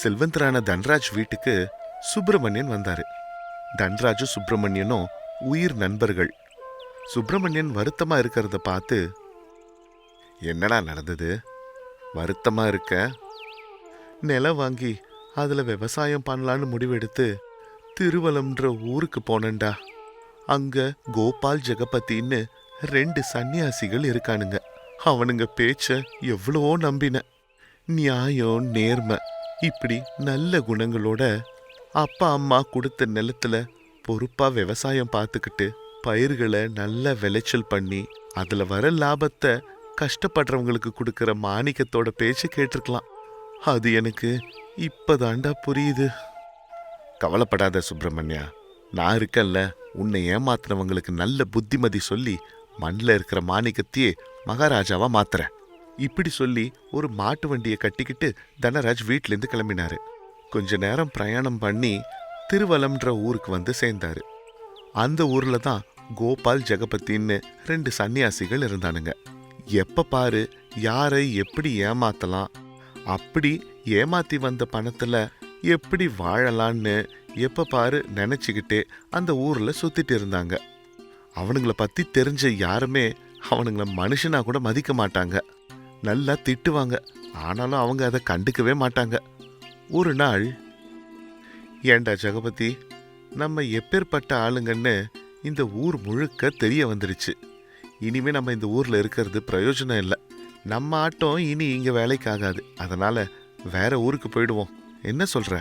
செல்வந்தரான தன்ராஜ் வீட்டுக்கு சுப்பிரமணியன் வந்தாரு. தன்ராஜும் சுப்பிரமணியனும் உயிர் நண்பர்கள். சுப்பிரமணியன் வருத்தமா இருக்கிறத பார்த்து என்னடா நடந்தது? வருத்தமா இருக்க? நிலம் வாங்கி அதுல விவசாயம் பண்ணலான்னு முடிவெடுத்து திருவலம்ன்ற ஊருக்கு போனேன்டா. அங்க கோபால் ஜெகபதின்னு ரெண்டு சன்னியாசிகள் இருக்கானுங்க. அவனுங்க பேச்ச எவ்வளவோ நம்பின. நியாயம் நேர்மை இப்படி நல்ல குணங்களோட அப்பா அம்மா கொடுத்த நிலத்துல பொறுப்பா விவசாயம் பார்த்துக்கிட்டு பயிர்களை நல்ல விளைச்சல் பண்ணி அதுல வர லாபத்தை கஷ்டப்படுறவங்களுக்கு கொடுக்கிற மாணிக்கத்தோட பேச்சு கேட்டிருக்கலாம். அது எனக்கு இப்பதாண்டா புரியுது. கவலைப்படாத சுப்பிரமணியா நான் இருக்கல்ல உன்னை ஏமாத்துனவங்களுக்கு நல்ல புத்திமதி சொல்லி மண்ணில் இருக்கிற மாணிக்கத்தையே மகாராஜாவா மாத்துறேன். இப்படி சொல்லி ஒரு மாட்டு வண்டியை கட்டிக்கிட்டு தனராஜ் வீட்டிலேருந்து கிளம்பினாரு. கொஞ்ச நேரம் பிரயாணம் பண்ணி திருவலம்ன்ற ஊருக்கு வந்து சேர்ந்தாரு. அந்த ஊர்ல தான் கோபால் ஜெகபதின்னு ரெண்டு சன்னியாசிகள் இருந்தானுங்க. எப்ப பாரு யாரை எப்படி ஏமாத்தலாம் அப்படி ஏமாத்தி வந்த பணத்துல எப்படி வாழலான்னு எப்ப பாரு நினைச்சுக்கிட்டு அந்த ஊர்ல சுத்திட்டு இருந்தாங்க. அவனுங்கள பத்தி தெரிஞ்ச யாருமே அவனுங்கள மனுஷனா கூட மதிக்க மாட்டாங்க. நல்லா திட்டுவாங்க. ஆனாலும் அவங்க அதை கண்டுக்கவே மாட்டாங்க. ஒரு நாள் ஏண்டா ஜெகபதி நம்ம எப்பேற்பட்ட ஆளுங்கன்னு இந்த ஊர் முழுக்க தெரிய வந்துடுச்சு இனிமே நம்ம இந்த ஊரில் இருக்கிறது பிரயோஜனம் இல்லை. நம்ம ஆட்டம் இனி இங்கே வேலைக்கு ஆகாது அதனால் வேற ஊருக்கு போயிடுவோம். என்ன சொல்கிற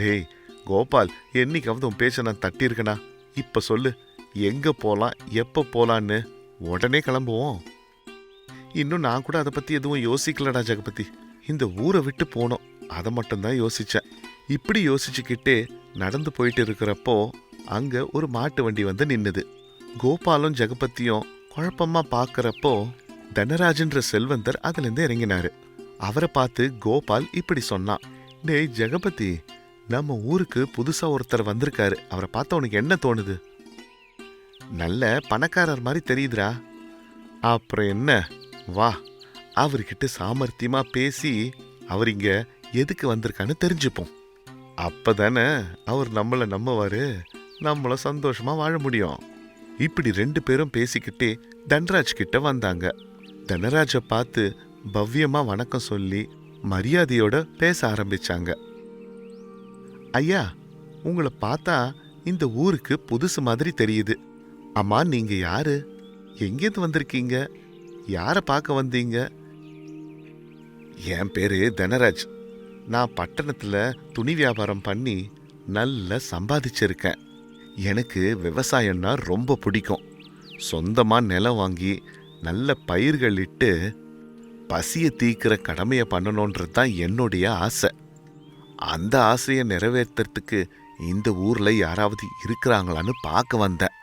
டேய் கோபால் என்னைக்காவது உன் பேச்சை நான் தட்டியிருக்கேனா? இப்போ சொல்லு. எங்கே போகலாம் எப்போ போகலான்னு உடனே கிளம்புவோம். இன்னும் நான் கூட அதை பற்றி எதுவும் யோசிக்கலடா ஜெகபதி. இந்த ஊரை விட்டு போனோம். அதை மட்டும்தான் யோசிச்சேன். இப்படி யோசிச்சுக்கிட்டே நடந்து போயிட்டு இருக்கிறப்போ அங்கே ஒரு மாட்டு வண்டி வந்து நின்னுது. கோபாலும் ஜெகபதியும் குழப்பமா பார்க்குறப்போ தனராஜன்ற செல்வந்தர் அதுலேருந்து இறங்கினாரு. அவரை பார்த்து கோபால் இப்படி சொன்னான். டேய் ஜெகபதி நம்ம ஊருக்கு புதுசாக ஒருத்தர் வந்திருக்காரு. அவரை பார்த்த உனக்கு என்ன தோணுது? நல்ல பணக்காரர் மாதிரி தெரியுதுடா. அப்புறம் என்ன? வா அவர்கிட்ட சாமர்த்தியமா பேசி அவர் இங்க எதுக்கு வந்திருக்கான்னு தெரிஞ்சுப்போம். அப்பதானே அவர் நம்மளை நம்புவாரு நம்மளும் சந்தோஷமா வாழ முடியும். இப்படி ரெண்டு பேரும் பேசிக்கிட்டே தன்ராஜ் கிட்ட வந்தாங்க. தனராஜை பார்த்து பவ்யமா வணக்கம் சொல்லி மரியாதையோட பேச ஆரம்பிச்சாங்க. ஐயா உங்களை பார்த்தா இந்த ஊருக்கு புதுசு மாதிரி தெரியுது. அம்மா நீங்க யாரு? எங்கேருந்து வந்திருக்கீங்க? யாரை பார்க்க வந்தீங்க? என் பேரு தனராஜ். நான் பட்டணத்தில் துணி வியாபாரம் பண்ணி நல்லா சம்பாதிச்சிருக்கேன். எனக்கு விவசாயம்னா ரொம்ப பிடிக்கும். சொந்தமாக நிலம் வாங்கி நல்ல பயிர்கள் இட்டு பசியை தீக்கிற கடமையை பண்ணணுன்றது தான் என்னுடைய ஆசை. அந்த ஆசையை நிறைவேற்றுறதுக்கு இந்த ஊரில் யாராவது இருக்கிறாங்களான்னு பார்க்க வந்தேன்.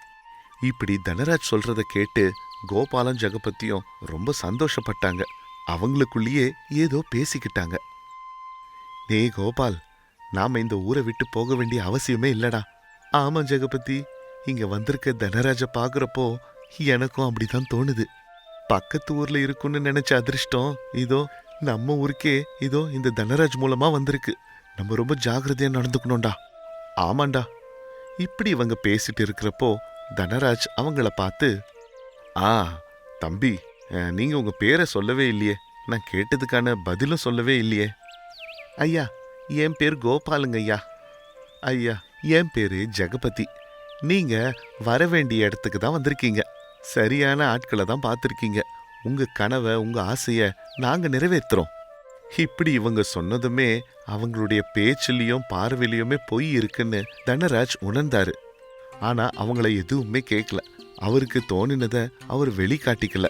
இப்படி தனராஜ் சொல்கிறத கேட்டு கோபாலும் ஜெகபத்தியும் ரொம்ப சந்தோஷப்பட்டாங்க. அவங்களுக்குள்ளேயே ஏதோ பேசிக்கிட்டாங்க. நே கோபால் நாம இந்த ஊரை விட்டு போக வேண்டிய அவசியமே இல்லடா. ஆமா ஜெகபதி இங்க வந்திருக்க தனராஜ பாக்குறப்போ எனக்கும் அப்படிதான் தோணுது. பக்கத்து ஊர்ல இருக்குன்னு நினைச்ச அதிர்ஷ்டம் இதோ நம்ம ஊருக்கே இதோ இந்த தனராஜ் மூலமா வந்திருக்கு. நம்ம ரொம்ப ஜாக்கிரதையா நடந்துக்கணும்டா. ஆமாண்டா. இப்படி இவங்க பேசிட்டு இருக்கிறப்போ தனராஜ் அவங்கள பார்த்து ஆ தம்பி நீங்க உங்க பேரை சொல்லவே இல்லையே. நான் கேட்டதுக்கான பதிலும் சொல்லவே இல்லையே. ஐயா என் பேர் கோபாலுங்க ஐயா. ஐயா என் பேரு ஜெகபதி. நீங்க வர வேண்டிய இடத்துக்கு தான் வந்திருக்கீங்க. சரியான ஆட்களை தான் பார்த்துருக்கீங்க. உங்க கனவை உங்க ஆசைய நாங்க நிறைவேத்துறோம் இப்படி இவங்க சொன்னதுமே அவங்களுடைய பேச்சுலயும் பார்வையிலயுமே பொய் இருக்குன்னு தனராஜ் உணர்ந்தாரு. ஆனா அவங்கள எதுவுமே கேட்கல அவருக்கு தோணினதை அவர் வெளிக்காட்டிக்கல.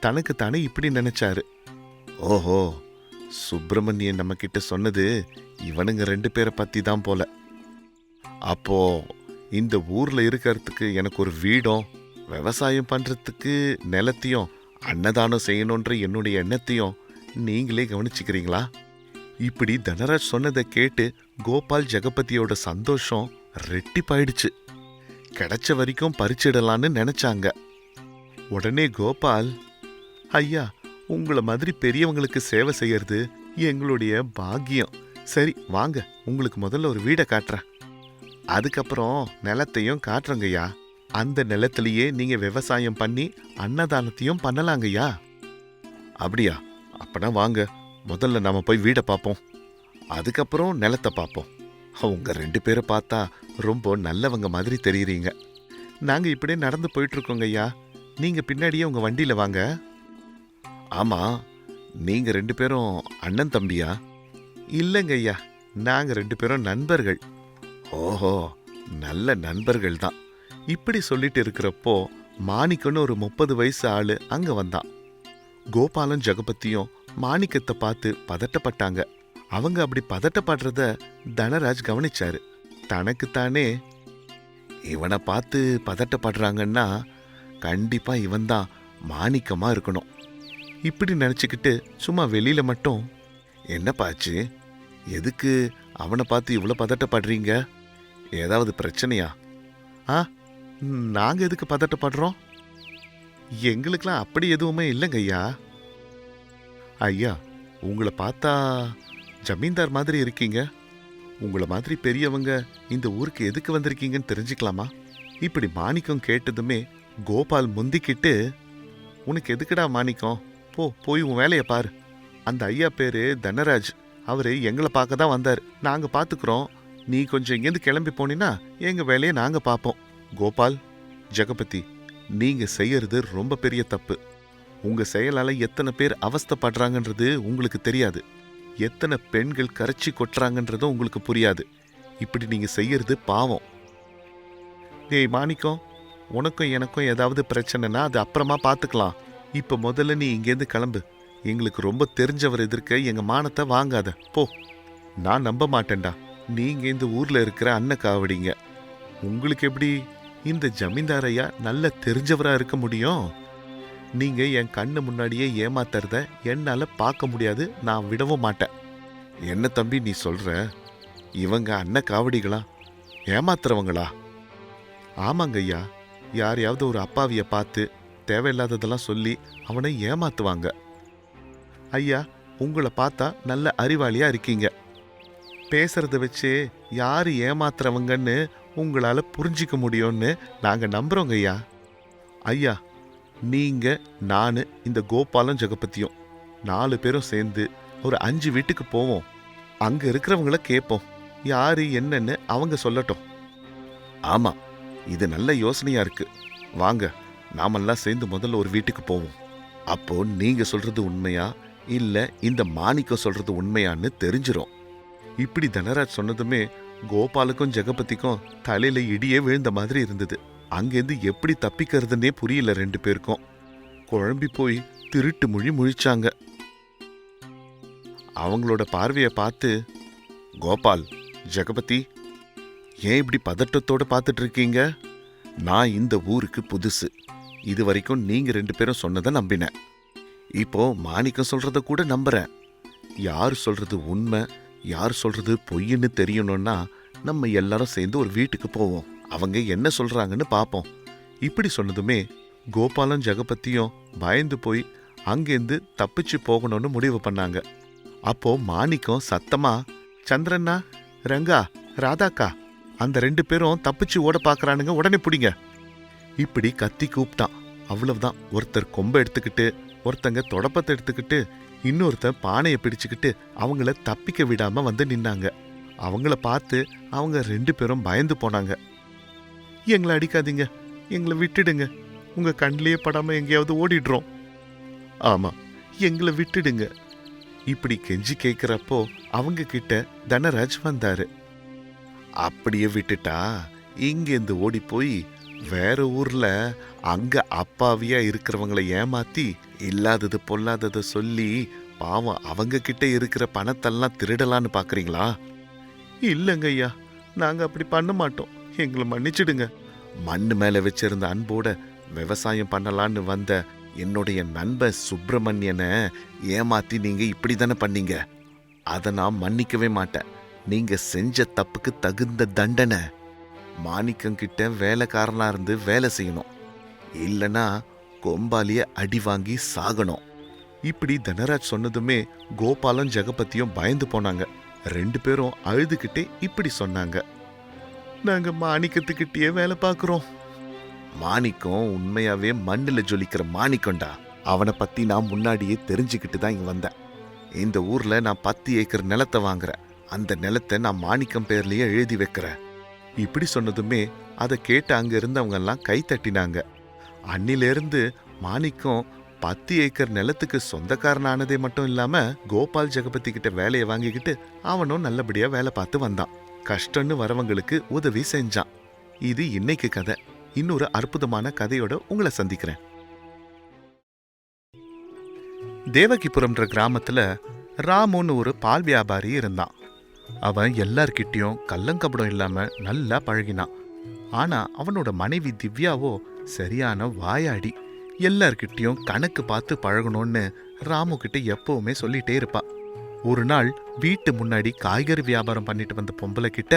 தனக்கு தானே இப்படி நினைச்சாரு. ஓஹோ சுப்பிரமணியன் நம்ம கிட்ட சொன்னது இவனுங்க ரெண்டு பேரை பத்தி தான் போல. அப்போ இந்த ஊர்ல இருக்கிறதுக்கு எனக்கு ஒரு வீடும் விவசாயம் பண்றதுக்கு நிலத்தையும் அன்னதானம் செய்யணுன்ற என்னுடைய எண்ணத்தையும் நீங்களே கவனிச்சுக்கிறீங்களா? இப்படி தனராஜ் சொன்னதை கேட்டு கோபால் ஜெகபதியோட சந்தோஷம் ரெட்டிப்பாயிடுச்சு. கிடைச்ச வரைக்கும் பறிச்சிடலான்னு நினைச்சாங்க. உடனே கோபால் ஐயா உங்களை மாதிரி பெரியவங்களுக்கு சேவை செய்யறது எங்களுடைய பாக்கியம். சரி வாங்க உங்களுக்கு முதல்ல ஒரு வீடை காட்டுறேன். அதுக்கப்புறம் நிலத்தையும் காட்டுறங்கய்யா. அந்த நிலத்திலேயே நீங்க விவசாயம் பண்ணி அன்னதானத்தையும் பண்ணலாங்கய்யா. அப்படியா? அப்பனா வாங்க முதல்ல நாம போய் வீடை பார்ப்போம். அதுக்கப்புறம் நிலத்தை பார்ப்போம். உங்க ரெண்டு பேரை பார்த்தா ரொம்ப நல்லவங்க மாதிரி தெரியுறீங்க. நாங்க இப்படியே நடந்து போயிட்டு இருக்கோங்க ஐயா. நீங்க பின்னாடியே உங்க வண்டியில வாங்க. ஆமா நீங்க ரெண்டு பேரும் அண்ணன் தம்பியா? இல்லைங்க ஐயா நாங்க ரெண்டு பேரும் நண்பர்கள். ஓஹோ நல்ல நண்பர்கள் தான். இப்படி சொல்லிட்டு இருக்கிறப்போ மாணிக்கன்னு ஒரு முப்பது வயசு ஆளு அங்க வந்தான். கோபாலன் ஜெகபதியும் மாணிக்கத்தை பார்த்து பதட்டப்பட்டாங்க. அவங்க அப்படி பதட்டப்படுறத தனராஜ் கவனிச்சாரு. தனக்குத்தானே இவனை பார்த்து பதட்டப்படுறாங்கன்னா கண்டிப்பா இவன்தான் மாணிக்கமா இருக்கணும். இப்படி நினச்சிக்கிட்டு சும்மா வெளியில மட்டும் என்னப்பாச்சு எதுக்கு அவனை பார்த்து இவ்வளோ பதட்டப்படுறீங்க? ஏதாவது பிரச்சனையா? ஆ நாங்கள் எதுக்கு பதட்டப்படுறோம்? எங்களுக்கெல்லாம் அப்படி எதுவுமே இல்லைங்க ஐயா ஐயா உங்களை பார்த்தா ஜமீன்தார் மாதிரி இருக்கீங்க? உங்களை மாதிரி பெரியவங்க இந்த ஊருக்கு எதுக்கு வந்திருக்கீங்கன்னு தெரிஞ்சுக்கலாமா? இப்படி மாணிக்கம் கேட்டதுமே கோபால் முந்திக்கிட்டு உனக்கு எதுக்குடா மாணிக்கம்? போ போய் உன் வேலையை பாரு. அந்த ஐயா பேரு தனராஜ். அவரு எங்களை பார்க்க தான் வந்தார். நாங்கள் பார்த்துக்குறோம் நீ கொஞ்சம் இங்கேருந்து கிளம்பி போனீன்னா எங்கள் வேலையை நாங்கள் பார்ப்போம். கோபால் ஜெகபதி நீங்கள் செய்யறது ரொம்ப பெரிய தப்பு. உங்கள் செயலால் எத்தனை பேர் அவஸ்தைப்படுறாங்கன்றது உங்களுக்கு தெரியாது. எத்தனை பெண்கள் கரைச்சி கொட்டுறாங்கன்றதும் உங்களுக்கு புரியாது. இப்படி நீங்கள் செய்யறது பாவம். டேய் மாணிக்கம் உனக்கும் எனக்கும் ஏதாவது பிரச்சனைனா அது அப்புறமா பார்த்துக்கலாம் இப்போ முதல்ல நீ இங்கேருந்து கிளம்பு. எங்களுக்கு ரொம்ப தெரிஞ்சவர் எதிர்க்க எங்கள் மானத்தை வாங்காத. போ. நான் நம்ப மாட்டேன்டா. நீங்கள் இந்த ஊரில் இருக்கிற அண்ணன் காவடிங்க. உங்களுக்கு எப்படி இந்த ஜமீன்தாரையா நல்ல தெரிஞ்சவராக இருக்க முடியும்? நீங்கள் என் கண்ணு முன்னாடியே ஏமாத்துறத என்னால் பார்க்க முடியாது நான் விடவும் மாட்டேன். என்ன தம்பி நீ சொல்கிற இவங்க அண்ணன் காவடிகளா? ஏமாத்துறவங்களா? ஆமாங்க ஐயா. யாரையாவது ஒரு அப்பாவியை பார்த்து தேவையில்லாததெல்லாம் சொல்லி அவனை ஏமாத்துவாங்க. ஐயா உங்களை பார்த்தா நல்ல அறிவாளியாக இருக்கீங்க. பேசுறத வச்சு யார் ஏமாத்துறவங்கன்னு உங்களால் புரிஞ்சிக்க முடியும்னு நாங்கள் நம்புகிறோங்க ஐயா. ஐயா நீங்க நானு இந்த கோபாலம் ஜெகபதியும் நாலு பேரும் சேர்ந்து ஒரு அஞ்சு வீட்டுக்கு போவோம். அங்க இருக்கிறவங்கள கேட்போம் யாரு என்னன்னு அவங்க சொல்லட்டும். ஆமா இது நல்ல யோசனையா இருக்கு. வாங்க நாமெல்லாம் சேர்ந்து முதல்ல ஒரு வீட்டுக்கு போவோம். அப்போ நீங்க சொல்றது உண்மையா? இல்ல இந்த மாணிக்கம் சொல்றது உண்மையான்னு தெரிஞ்சிரும். இப்படி தனராஜ் சொன்னதுமே கோபாலுக்கும் ஜெகபதிக்கும் தலையில இடியே விழுந்த மாதிரி இருந்தது. அங்கேருந்து எப்படி தப்பிக்கிறதுனே புரியல ரெண்டு பேருக்கும். குழம்பி போய் திருட்டு மொழி முழிச்சாங்க. அவங்களோட பார்வையை பார்த்து கோபால் ஜெகபதி ஏன் இப்படி பதட்டத்தோடு பார்த்துட்டு இருக்கீங்க நான் இந்த ஊருக்கு புதுசு. இது வரைக்கும் நீங்கள் ரெண்டு பேரும் சொன்னதை நம்பினேன். இப்போ மாணிக்கம் சொல்கிறத கூட நம்புறேன். யார் சொல்றது உண்மை யார் சொல்றது பொய்ன்னு தெரியணும்னா நம்ம எல்லாரும் சேர்ந்து ஒரு வீட்டுக்கு போவோம். அவங்க என்ன சொல்றாங்கன்னு பார்ப்போம் இப்படி சொன்னதுமே கோபாலன் ஜெகபத்தியும் பயந்து போய் அங்கேருந்து தப்பிச்சு போகணும்னு முடிவு பண்ணாங்க. அப்போ மாணிக்கம் சத்தமா சந்திரண்ணா ரங்கா ராதாக்கா அந்த ரெண்டு பேரும் தப்பிச்சு ஓட பார்க்கறானுங்க உடனே பிடிங்க. இப்படி கத்தி கூப்பிட்டான் அவ்வளவுதான். ஒருத்தர் கொம்பை எடுத்துக்கிட்டு ஒருத்தங்க தொடப்பத்தை எடுத்துக்கிட்டு இன்னொருத்தன் பானையை பிடிச்சுக்கிட்டு அவங்கள தப்பிக்க விடாம வந்து நின்னாங்க. அவங்கள பார்த்து அவங்க ரெண்டு பேரும் பயந்து போனாங்க. எங்களை அடிக்காதீங்க. எங்களை விட்டுடுங்க. உங்கள் கண்ணிலேயே படாமல் எங்கேயாவது ஓடிடுறோம். ஆமாம் எங்களை விட்டுடுங்க. இப்படி கெஞ்சி கேட்குறப்போ அவங்க கிட்ட தனராஜ் வந்தாரு. அப்படியே விட்டுட்டா இங்கேருந்து ஓடி போய் வேற ஊர்ல அங்க அப்பாவியா இருக்கிறவங்கள ஏமாத்தி இல்லாதது பொல்லாததை சொல்லி பாவம் அவங்க கிட்ட இருக்கிற பணத்தெல்லாம் திருடலான்னு பாக்குறீங்களா? இல்லைங்க ஐயா நாங்க அப்படி பண்ண மாட்டோம். எங்களை மன்னிச்சிடுங்க. மண் மேலே வச்சிருந்த அன்போட விவசாயம் பண்ணலான்னு வந்த என்னுடைய நண்பன் சுப்பிரமணியனை ஏமாத்தி நீங்க இப்படி தானே பண்ணீங்க? அதை நான் மன்னிக்கவே மாட்டேன். நீங்க செஞ்ச தப்புக்கு தகுந்த தண்டனை. மாணிக்கம் கிட்ட வேலைக்காரனா இருந்து வேலை செய்யணும். இல்லைனா கொம்பாலிய அடி வாங்கி சாகணும். இப்படி தனராஜ் சொன்னதுமே கோபாலும் ஜெகபதியும் பயந்து போனாங்க. ரெண்டு பேரும் அழுதுகிட்டே இப்படி சொன்னாங்க. நாங்க மாணிக்கத்துக்கிட்டே வேலை பார்க்குறோம். மாணிக்கம் உண்மையாவே மண்ணில் ஜொலிக்கிற மாணிக்கம்டா. அவனை பத்தி நான் முன்னாடியே தெரிஞ்சுக்கிட்டு தான் இங்க வந்தேன். இந்த ஊர்ல நான் பத்து ஏக்கர் நிலத்தை வாங்குறேன். அந்த நிலத்தை நான் மாணிக்கம் பேர்லயே எழுதி வைக்கிறேன். இப்படி சொன்னதுமே அதை கேட்டு அங்க இருந்தவங்க எல்லாம் கை தட்டினாங்க. அன்னிலிருந்து மாணிக்கம் பத்து ஏக்கர் நிலத்துக்கு சொந்தக்காரனானதே மட்டும் இல்லாம கோபால் ஜெகபதி கிட்ட வேலையை வாங்கிக்கிட்டு அவனும் நல்லபடியா வேலை பார்த்து வந்தான். கஷ்டம்னு வரவங்களுக்கு உதவி செஞ்சான். இது இன்னைக்கு கதை. இன்னொரு அற்புதமான கதையோட உங்களை சந்திக்கிறேன். தேவகிபுரம்ன்ற கிராமத்துல ராமுன்னு ஒரு பால் வியாபாரி இருந்தான். அவன் எல்லார்கிட்டயும் கள்ளங்கபடம் இல்லாம நல்லா பழகினான். ஆனா அவனோட மனைவி திவ்யாவோ சரியான வாயாடி எல்லார்கிட்டயும் கணக்கு பார்த்து பழகணும்னு ராமு கிட்ட எப்பவுமே சொல்லிட்டே இருப்பாள் ஒரு நாள் வீட்டு முன்னாடி காய்கறி வியாபாரம் பண்ணிட்டு வந்த பொம்பளை கிட்ட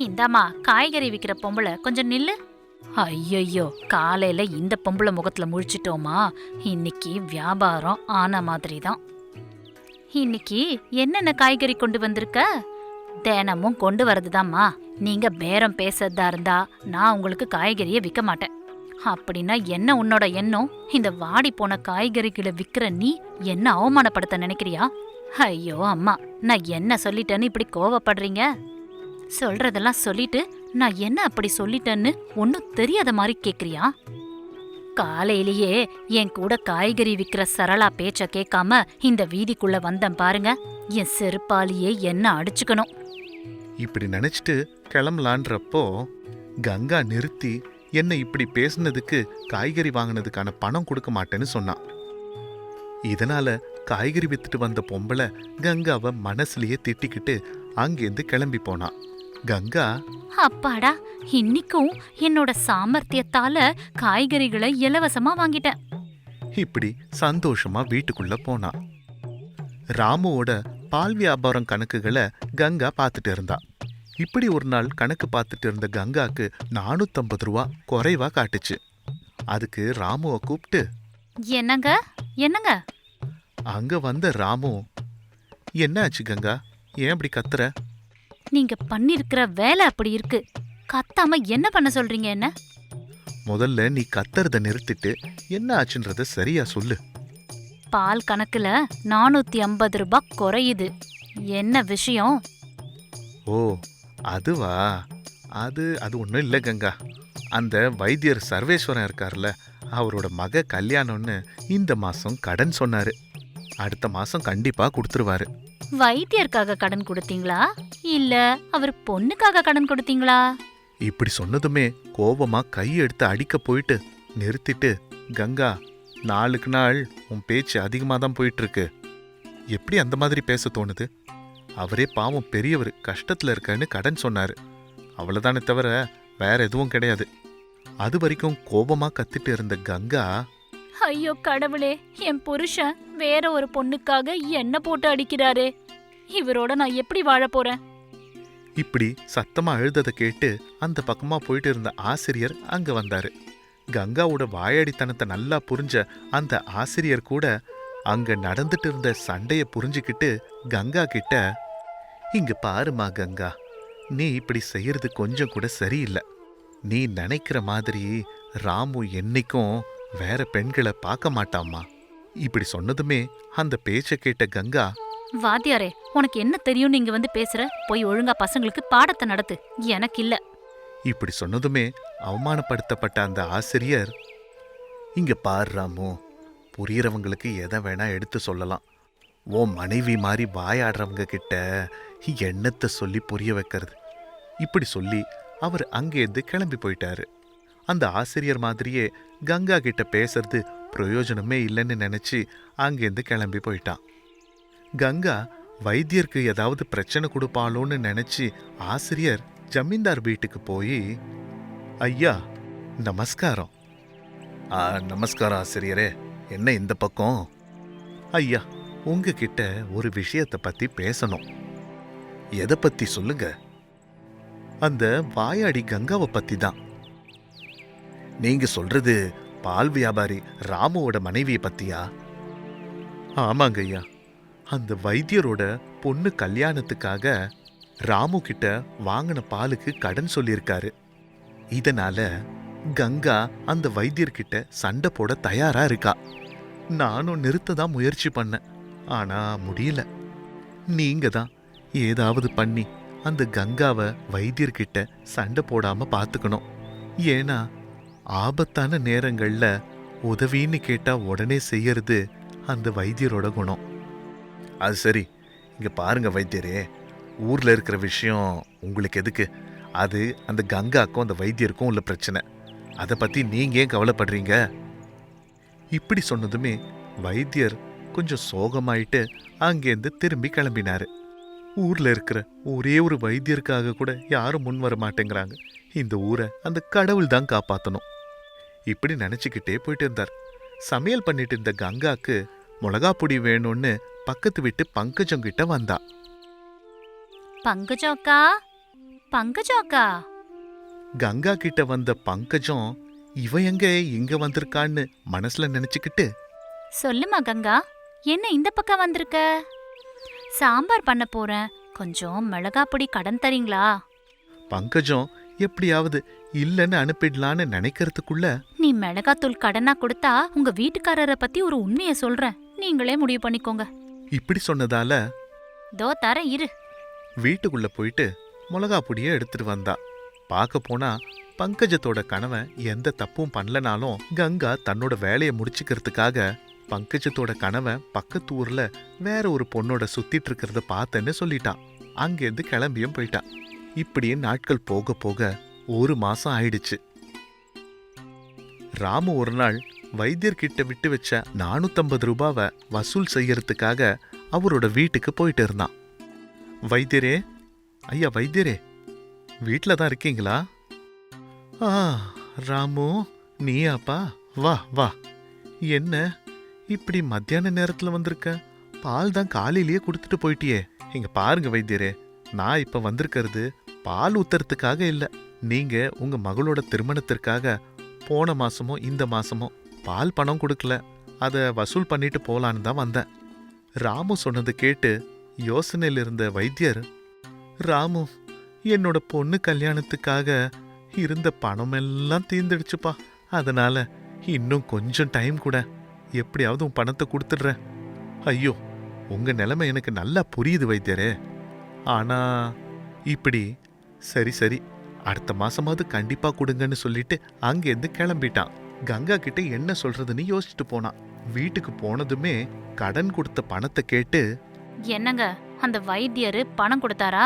இந்தாம்மா காய்கறி விற்கிற பொம்பளை கொஞ்சம் நில்லு. ஐயையோ காலையில இந்த பொம்பளை முகத்துல முழிச்சிட்டோமா? இன்னைக்கு வியாபாரம் ஆன மாதிரி தான் இன்னைக்கு என்னென்ன காய்கறி கொண்டு வந்திருக்க? தினமும் கொண்டு வரதுதாம்மா. நீங்க பேரம் பேசுறதா இருந்தா நான் உங்களுக்கு காய்கறியை விற்க மாட்டேன். அப்படின்னா என்ன உன்னோட எண்ணம்? இந்த வாடி போன காய்கறிகளை விற்கிற நீ என்ன அவமானப்படுத்த நினைக்கிறியா? ஐயோ அம்மா நான் என்ன சொல்லிட்டேன்னு இப்படி கோவப்படுறீங்க? சொல்றதெல்லாம் சொல்லிட்டு நான் என்ன அப்படி சொல்லிட்டேன்னு ஒன்றும் தெரியாத மாதிரி கேக்குறியா? காலையிலேயே என் கூட காய்கறி விற்கிற சரளா பேச்ச கேட்காம இந்த வீதிக்குள்ள வந்தேன் பாருங்க. என் செருப்பாலேயே என்ன அடிச்சுக்கணும். இப்படி நினைச்சிட்டு கிளம்பலான்றப்போ கங்கா நிறுத்தி என்னை இப்படி பேசுனதுக்கு காய்கறி வாங்கினதுக்கான பணம் கொடுக்க மாட்டேன்னு சொன்னான். இதனால காய்கறி வித்துட்டு வந்த பொம்பளை கங்காவை மனசுலயே திட்டிக்கிட்டு அங்கேருந்து கிளம்பி போனான் கங்கா அப்பாடா இன்னிக்கும் என்னோட சாமர்த்தியத்தால காய்கறிகளை இலவசமா வாங்கிட்டேன். இப்படி சந்தோஷமா வீட்டுக்குள்ள போனான் ராமுவோட பால் வியாபாரம் கணக்குகளை கங்கா பார்த்துட்டு இருந்தா. இப்படி ஒரு நாள் கணக்கு பார்த்துட்டு இருந்த கங்காக்கு நானூத்தம்பது ரூபா குறைவா காட்டுச்சு. அதுக்கு ராமுவை கூப்பிட்டு என்னங்க? என்னங்க? அங்க வந்த ராமு என்ன ஆச்சு கங்கா? ஏன் அப்படி கத்துற? நீங்க பண்ணிருக்கிற வேலை அப்படி இருக்கு. கத்தாம என்ன பண்ண சொல்றீங்க என்ன? முதல்ல நீ கத்துறத நிறுத்திட்டு என்ன ஆச்சுன்றத சரியா சொல்லு. பால் கணக்குல நானூத்தி ஐம்பது ரூபாய் குறையுது. என்ன விஷயம்? ஓ அதுவா? அது அது ஒன்றும் இல்லை கங்கா. அந்த வைத்தியர் சர்வேஸ்வரன் இருக்கார்ல அவரோட மக கல்யாணம்னு இந்த மாசம் கடன் சொன்னாரு. அடுத்த மாசம் கண்டிப்பா கொடுத்துருவாரு. வைத்தியருக்காக கடன் கொடுத்தீங்களா? இல்ல அவர் பொண்ணுக்காக கடன் கொடுத்தீங்களா? இப்படி சொன்னதுமே கோபமா கை எடுத்து அடிக்க போயிட்டு நிறுத்திட்டு கங்கா நாளுக்கு நாள் உன் பேச்சு அதிகமாக தான் போயிட்டு இருக்கு எப்படி அந்த மாதிரி பேச தோணுது? அவரே பாவம் பெரியவர் கஷ்டத்துல இருக்கன்னு கடன் சொன்னாரு. அவ்வளவுதானே தவிர வேற எதுவும் கிடையாது. அது வரைக்கும் கோபமா கத்திட்டு இருந்த கங்கா ஐயோ கடவுளே என் புருஷன் வேற ஒரு பொண்ணுக்காக என்ன போட்டு அடிக்கிறாரே. இவரோட நான் எப்படி வாழ போறேன்? இப்படி சத்தமா அழுததை கேட்டு அந்த பக்கமா போயிட்டு இருந்த ஆசிரியர் அங்க வந்தாரு. கங்காவோட வாயாடித்தனத்தை நல்லா புரிஞ்ச அந்த ஆசிரியர் கூட அங்க நடந்துட்டு இருந்த சண்டைய புரிஞ்சுக்கிட்டு கங்கா கிட்ட இங்க பாருமா கங்கா நீ இப்படி செய்யறது கொஞ்சம் கூட சரியில்லை. நீ நினைக்கிற மாதிரி ராமு என்னைக்கும் வேற பெண்களை பார்க்க மாட்டாமா இப்படி சொன்னதுமே அந்த பேச்ச கேட்ட கங்கா வாத்தியாரே உனக்கு என்ன தெரியும் நீங்க வந்து பேசுற? போய் ஒழுங்கா பசங்களுக்கு பாடத்தை நடத்து. எனக்கு இல்ல. இப்படி சொன்னதுமே அவமானப்படுத்தப்பட்ட அந்த ஆசிரியர் இங்க பார் ராமு புரியறவங்களுக்கு எதை வேணா எடுத்து சொல்லலாம். உன் மனைவி மாதிரி வாயாடுறவங்க கிட்ட எண்ணத்தை சொல்லி புரிய வைக்கிறது. இப்படி சொல்லி அவர் அங்கேருந்து கிளம்பி போயிட்டாரு. அந்த ஆசிரியர் மாதிரியே கங்கா கிட்ட பேசுறது பிரயோஜனமே இல்லைன்னு நினச்சி அங்கேருந்து கிளம்பி போயிட்டான். கங்கா வைத்தியருக்கு ஏதாவது பிரச்சனை கொடுப்பாளோன்னு நினச்சி ஆசிரியர் ஜமீன்தார் வீட்டுக்கு போய் ஐயா நமஸ்காரம். "ஆ, நமஸ்காரம் ஆசிரியரே என்ன இந்த பக்கம்? ஐயா உங்ககிட்ட ஒரு விஷயத்தை பற்றி பேசணும். எதை பற்றி சொல்லுங்க? அந்த வாயாடி கங்காவை பற்றி தான் நீங்க சொல்றது பால் வியாபாரி ராமுவோட மனைவியை பத்தியா? ஆமாங்க ஐயா. அந்த வைத்தியரோட பொண்ணு கல்யாணத்துக்காக ராமு கிட்ட வாங்கின பாலுக்கு கடன் சொல்லியிருக்காரு. இதனால கங்கா அந்த வைத்தியர்கிட்ட சண்டை போட தயாரா இருக்கா. நானும் நிறுத்த தான் முயற்சி பண்ணேன். ஆனா முடியல. நீங்க தான் ஏதாவது பண்ணி அந்த கங்காவை வைத்தியர்கிட்ட சண்டை போடாம பார்த்துக்கணும் ஏன்னா ஆபத்தான நேரங்கள்ல உதவின்னு கேட்டா உடனே செய்யறது அந்த வைத்தியரோட குணம். அது சரி இங்க பாருங்க வைத்தியரே. ஊர்ல இருக்கிற விஷயம் உங்களுக்கு எதுக்கு? அது அந்த கங்காக்கும் அந்த வைத்தியருக்கும் உள்ள பிரச்சனை. அதை பத்தி நீங்க ஏன் கவலைப்படுறீங்க? இப்படி சொன்னதுமே வைத்தியர் கொஞ்சம் சோகமாயிட்டு அங்கேருந்து திரும்பி கிளம்பினாரு. ஊர்ல இருக்கிற ஒரே ஒரு வைத்தியருக்காக கூட யாரும் முன் வர மாட்டேங்கிறாங்க இந்த ஊரை அந்த கடவுள் தான் காப்பாத்தணும். இப்படி நினைச்சுக்கிட்டே போயிட்டு இருந்தார். சமையல் பண்ணிட்டு இருந்த கங்காக்கு மிளகா பொடி வேணும்னு பக்கத்து வீட்டு பங்கஜம் கிட்ட வந்தா. பங்கஜோக்கா பங்கஜோக்கா கங்கா கிட்ட வந்த பங்கஜம் இவ எங்க? இங்க வந்திருக்கான்னு மனசுல நினைச்சுக்கிட்டு. சொல்லுமா கங்கா என்ன இந்த பக்கம் வந்திருக்க? சாம்பார் பண்ண போறேன். கொஞ்சம் மிளகா பொடி கடன் தரீங்களா? பங்கஜம் எப்படியாவது இல்லைன்னு அனுப்பிடலான்னு நினைக்கிறதுக்குள்ள நீ மிளகாத்தூள் கடனா கொடுத்தா உங்க வீட்டுக்காரரை பத்தி ஒரு உண்மையை சொல்றேன். நீங்களே முடிவு பண்ணிக்கோங்க. இப்படி சொன்னதால தோ தர இரு. வீட்டுக்குள்ள போயிட்டு மிளகா பொடியை எடுத்துட்டு வந்தா. பார்க்க போனா பங்கஜத்தோட கணவன் எந்த தப்பும் பண்ணலனாலும் கங்கா தன்னோட வேலையை முடிச்சுக்கிறதுக்காக பங்கஜத்தோட கணவன் பக்கத்து ஊர்ல வேற ஒரு பொண்ணோட சுத்திட்டு இருக்கிறத பார்த்தேன்னு சொல்லிட்டான். அங்கேருந்து கிளம்பியும் போயிட்டான். இப்படியே நாட்கள் போக போக ஒரு மாசம் ஆயிடுச்சு. ராமு ஒரு நாள் வைத்தியர்கிட்ட விட்டு வச்ச நானூத்தம்பது ரூபாவை வசூல் செய்யறதுக்காக அவரோட வீட்டுக்கு போயிட்டு இருந்தான். வைத்தியரே ஐயா வைத்தியரே வீட்டில் தான் இருக்கீங்களா? ஆ ராமு நீயாப்பா? வா வா. என்ன இப்படி மத்தியான நேரத்தில் வந்திருக்க? பால் தான் காலையிலேயே கொடுத்துட்டு போயிட்டியே. இங்க பாருங்க வைத்தியரே நான் இப்ப வந்திருக்கிறது பால் ஊத்துறதுக்காக இல்ல. நீங்க உங்க மகளோட திருமணத்திற்காக போன மாசமோ இந்த மாசமோ பால் பணம் கொடுக்கல. அதை வசூல் பண்ணிட்டு போலான்னு தான் வந்தேன். ராமு சொன்னது கேட்டு யோசனையில் இருந்த வைத்தியர் ராமு என்னோட பொண்ணு கல்யாணத்துக்காக இருந்த பணம் எல்லாம் தீர்ந்துடுச்சுப்பா. அதனால இன்னும் கொஞ்சம் டைம் கூட எப்படியாவது உன் பணத்தை கொடுத்துடுறேன். ஐயோ உங்க நிலைமை எனக்கு நல்லா புரியுது வைத்தியரே. ஆனா இப்படி சரி சரி. அடுத்த மாசமாவது கண்டிப்பா கொடுங்கன்னு சொல்லிட்டு அங்கேருந்து கிளம்பிட்டான். கங்கா கிட்ட என்ன சொல்றதுன்னு யோசிச்சுட்டு போனான். வீட்டுக்கு போனதுமே கடன் கொடுத்த பணத்தை கேட்டு என்னங்க அந்த வைத்தியரு பணம் கொடுத்தாரா?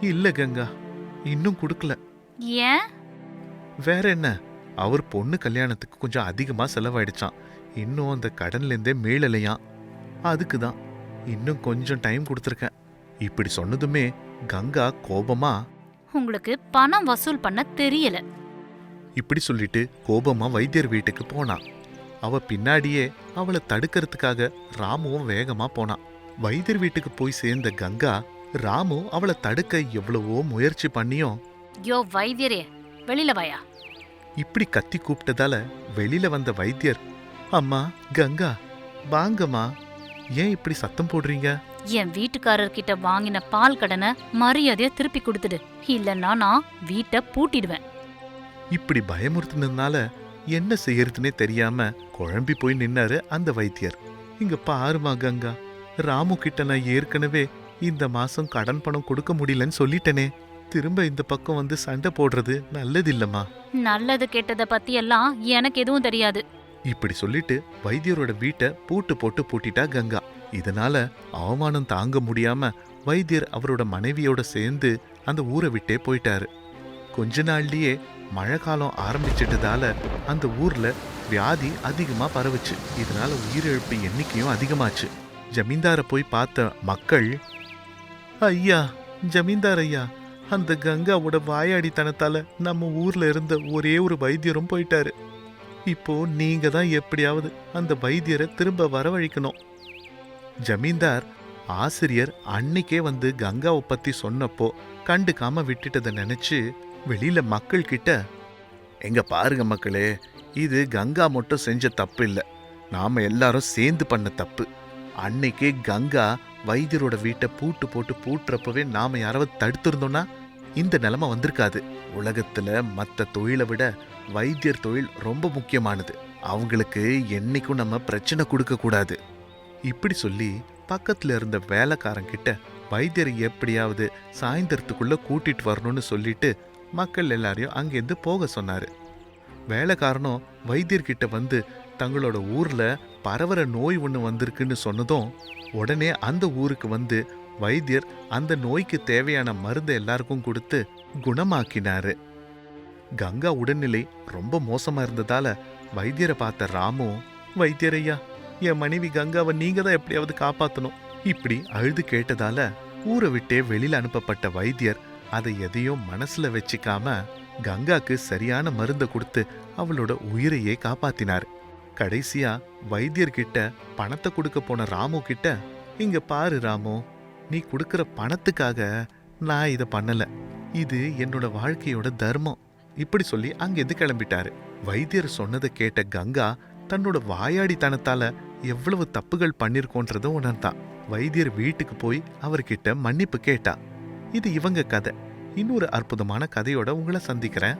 இல்ல கங்கா இன்னும் கொடுக்கல. ஏன்? வேற என்ன அவர் பொண்ணு கல்யாணத்துக்கு கொஞ்சம் அதிகமா செலவாயிடுச்சான் இன்னும் அந்த கடன்ல இருந்தே மீளலையாம் அதுக்கு தான் இன்னும் கொஞ்சம் டைம் கொடுத்துருக்கேன். இப்படி சொன்னதுமே கங்கா கோபமா உங்களுக்கு பணம் வசூல் பண்ண தெரியல. இப்படி சொல்லிட்டு கோபமா வைத்தியர் வீட்டுக்கு போனான் அவ பின்னாடியே அவளை தடுக்கிறதுக்காக ராமுவும் வேகமா போனான் வைத்தியர் வீட்டுக்கு போய் சேர்ந்த கங்கா ராமு அவளை தடுக்க எவ்வளவோ முயற்சி பண்ணியும் யோ வைத்தியரே வெளியில வாயா. இப்படி கத்தி கூப்பிட்டதால வெளியில வந்த வைத்தியர் அம்மா கங்கா வாங்கம்மா ஏன் இப்படி சத்தம் போடுறீங்க? என் வீட்டுக்காரர்கிட்ட வாங்கின பால் கடனை மரியாதையா திருப்பி கொடுத்துடு. இல்லன்னா நான் வீட்டை பூட்டிடுவேன். இப்படி பயமுறுத்தினதுனால என்ன செய்யறதுனே தெரியாம குழம்பி போய் நின்னாரு அந்த வைத்தியர். இங்க பாருமா கங்கா ராமு கிட்ட நான் ஏற்கனவே இந்த மாசம் கடன் பணம் கொடுக்க முடியலன்னு சொல்லிட்டேனே. திரும்ப இந்த பக்கம் வந்து சண்டை போடுறது நல்லதில்லம்மா. நல்லது கெட்டத பத்தி எல்லாம் எனக்கு எதுவும் தெரியாது. இப்படி சொல்லிட்டு வைத்தியரோட வீட்டை பூட்டு போட்டு பூட்டிட்டா கங்கா. இதனால அவமானம் தாங்க முடியாம வைத்தியர் அவரோட மனைவியோட சேர்ந்து அந்த ஊரை விட்டே போயிட்டாரு. கொஞ்ச நாள்லயே மழை காலம் ஆரம்பிச்சிட்டதால அந்த ஊர்ல வியாதி அதிகமா பரவுச்சு. இதனால உயிரிழப்பு எண்ணிக்கையும் அதிகமாச்சு. ஜமீன்தாரை போய் பார்த்த மக்கள் ஐயா ஜமீன்தார் ஐயா அந்த கங்காவோட வாயாடித்தனத்தால நம்ம ஊர்ல இருந்த ஒரே ஒரு வைத்தியரும் போயிட்டாரு. இப்போ நீங்க தான் எப்படியாவது அந்த வைத்தியரை திரும்ப வரவழைக்கணும். ஜமீன்தார் ஆசிரியர் அன்னைக்கே வந்து கங்காவை பத்தி சொன்னப்போ கண்டுக்காம விட்டுட்டதை நினைச்சு வெளியில மக்கள் கிட்ட எங்க பாருங்க மக்களே இது கங்கா மட்டும் செஞ்ச தப்பு இல்ல. நாம எல்லாரும் சேர்ந்து பண்ண தப்பு. அன்னைக்கே கங்கா வைத்தியரோட வீட்டை பூட்டு போட்டு பூட்டுறப்பவே நாம யாராவது தடுத்திருந்தோம்னா இந்த நிலைமை வந்திருக்காது. உலகத்துல மற்ற தொழிலை விட வைத்தியர் தொழில் ரொம்ப முக்கியமானது. அவங்களுக்கு என்னைக்கும் நம்ம பிரச்சனை கொடுக்க கூடாது. இப்படி சொல்லி பக்கத்துல இருந்த வேலைக்காரங்கிட்ட வைத்தியரை எப்படியாவது சாயந்தரத்துக்குள்ள கூட்டிட்டு வரணும்னு சொல்லிட்டு மக்கள் எல்லாரையும் அங்கேருந்து போக சொன்னார். வேலைக்காரனும் வைத்தியர்கிட்ட வந்து தங்களோட ஊரில் பரவற நோய் ஒன்று வந்திருக்குன்னு சொன்னதும் உடனே அந்த ஊருக்கு வந்து வைத்தியர் அந்த நோய்க்கு தேவையான மருந்து எல்லாருக்கும் கொடுத்து குணமாக்கினாரு. கங்கா உடல்நிலை ரொம்ப மோசமா இருந்ததால வைத்தியரை பார்த்த ராமு வைத்தியரையா என் மனைவி கங்காவை நீங்க தான் எப்படியாவது காப்பாத்தணும். இப்படி அழுது கேட்டதால ஊரை விட்டே வெளியில அனுப்பப்பட்ட வைத்தியர் அதை எதையும் மனசுல வச்சுக்காம கங்காக்கு சரியான மருந்தை கொடுத்து அவளோட உயிரையே காப்பாத்தினார். கடைசியா வைத்தியர்கிட்ட பணத்தை கொடுக்க போன ராமு கிட்ட இங்க பாரு ராமு நீ கொடுக்குற பணத்துக்காக நான் இதை பண்ணல. இது என்னோட வாழ்க்கையோட தர்மம். இப்படி சொல்லி அங்கிருந்து கிளம்பிட்டாரு. வைத்தியர் சொன்னதை கேட்ட கங்கா தன்னோட வாயாடித்தனத்தால எவ்வளவு தப்புகள் பண்ணிருக்கோன்றத உணர்ந்தான் வைத்தியர் வீட்டுக்கு போய் அவர்கிட்ட மன்னிப்பு கேட்டா. இது இவங்க கதை. இன்னொரு அற்புதமான கதையோட உங்களை சந்திக்கிறேன்.